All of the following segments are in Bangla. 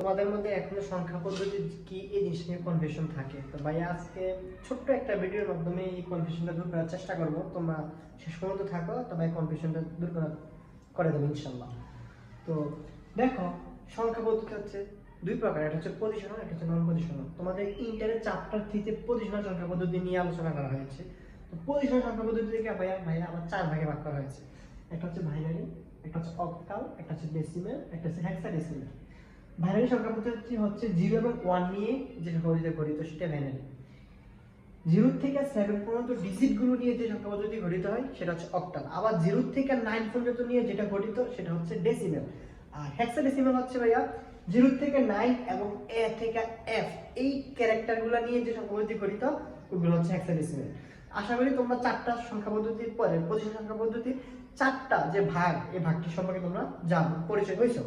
তোমাদের মধ্যে এখনও সংখ্যা পদ্ধতি কি, এই জিনিস নিয়ে কনফিউশন থাকে। তো ভাই আজকে ছোট্ট একটা ভিডিওর মাধ্যমে এই কনফিউশনটা দূর করার চেষ্টা করব। তোমরা শেষ পর্যন্ত থাকো তবে এই কনফিউশনটা দূর করা, করে দেবো ইনশাল্লাহ তো দেখো সংখ্যা পদ্ধতি হচ্ছে দুই প্রকার। একটা হচ্ছে পজিশনাল একটা হচ্ছে নন পজিশনাল তোমাদের ইন্টারের চ্যাপ্টার থ্রিতে পজিশনাল সংখ্যা পদ্ধতি নিয়ে আলোচনা করা হয়েছে। তো পজিশনাল সংখ্যা পদ্ধতি থেকে ভাইয়া ভাইয়া আবার চার ভাগে ভাগ করা হয়েছে। একটা হচ্ছে বাইনারি একটা হচ্ছে অক্টাল একটা হচ্ছে ডেসিমেল একটা হচ্ছে হেক্সাডেসিমেল বাইনারি সংখ্যা পদ্ধতি হচ্ছে জিরো এবং ওয়ান নিয়ে যে সংখ্যা গঠিত, সেটা বাইনারি জিরো থেকে সেভেন পর্যন্ত ডিজিটগুলো নিয়ে যে সংখ্যা পদ্ধতি গঠিত হয়, সেটা হচ্ছে অক্টাল আবার জিরো থেকে নাইন পর্যন্ত নিয়ে যেটা গঠিত, সেটা হচ্ছে ডেসিমেল আর হেক্সাডেসিমেল হচ্ছে ভাইয়া জিরো থেকে নাইন এবং এ থেকে এফ এই ক্যারেক্টারগুলো নিয়ে যে সংখ্যা পদ্ধতি গঠিত, ওগুলো হচ্ছে হেক্সাডেসিমেল আশা করি তোমরা চারটা সংখ্যা পদ্ধতির পরে পজিশন সংখ্যা পদ্ধতি, চারটা যে ভাগ, এই ভাগটি সম্পর্কে তোমরা জানো, পরিচয় হয়েছো।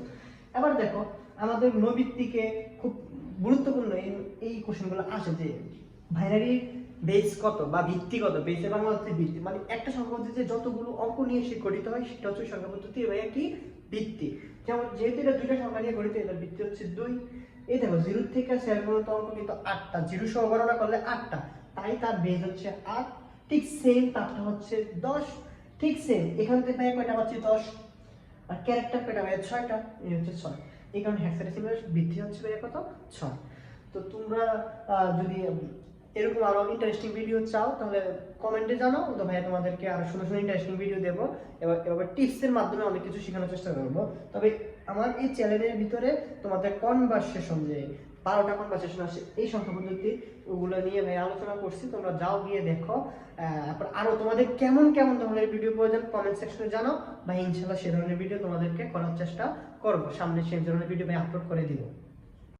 এবার দেখো আমাদের নবীতিকে খুব গুরুত্বপূর্ণ এই কোশ্চেনগুলো আসে যে বাইনারি বেস কত বা ভিত্তি কত? বেসের বাংলা হচ্ছে ভিত্তি। মানে একটা সংখ্যা পদ্ধতিতে যতগুলো অঙ্ক নিয়ে সে গঠিত হয়, সেটা হচ্ছে সংখ্যা পদ্ধতি ভাইয়া একটি ভিত্তি। যেমন যেহেতু এটা দুইটা সংখ্যা নিয়ে গঠিত, এটার ভিত্তি হচ্ছে দুই। এই দেখো জিরো থেকে সেভেন পর্যন্ত অঙ্ক কিন্তু আটটা। জিরো সহ গণনা করলে আটটা। তাই তার বেস হচ্ছে আট। ঠিক সেম তারটা হচ্ছে দশ। ঠিক সেম এখান থেকে ভাইয়া কয়টা পাচ্ছি দশ। আর ক্যারেক্টার কয়টা? ভাইয়া ছয়টা। এই হচ্ছে ছয়। এই কারণে হ্যাক্সাডেসিমের বৃদ্ধি হচ্ছে ভাইয়া কত? ছয়। তো তোমরা যদি এরকম আরও ইন্টারেস্টিং ভিডিও চাও, তাহলে কমেন্টে জানাও। তো ভাইয়া, তোমাদেরকে আরও সুন্দর সুন্দর ইন্টারেস্টিং ভিডিও দেবো। এবার এবার টিপসের মাধ্যমে অনেক কিছু শেখানোর চেষ্টা করব। তবে আমার এই চ্যানেলের ভিতরে তোমাদের কনভারসেশন যে বারোটা কনভারসেশন আছে, এই সংখ্যা পদ্ধতি ওগুলো নিয়ে ভাই আলোচনা করছি, তোমরা যাও গিয়ে দেখো। তারপর আরও তোমাদের কেমন কেমন ধরনের ভিডিও প্রয়োজন কমেন্ট সেকশনে জানাও। ভাই ইনশাল্লাহ সে ধরনের ভিডিও তোমাদেরকে করার চেষ্টা করব। সামনে সেই ধরনের ভিডিও ভাই আপলোড করে দিব।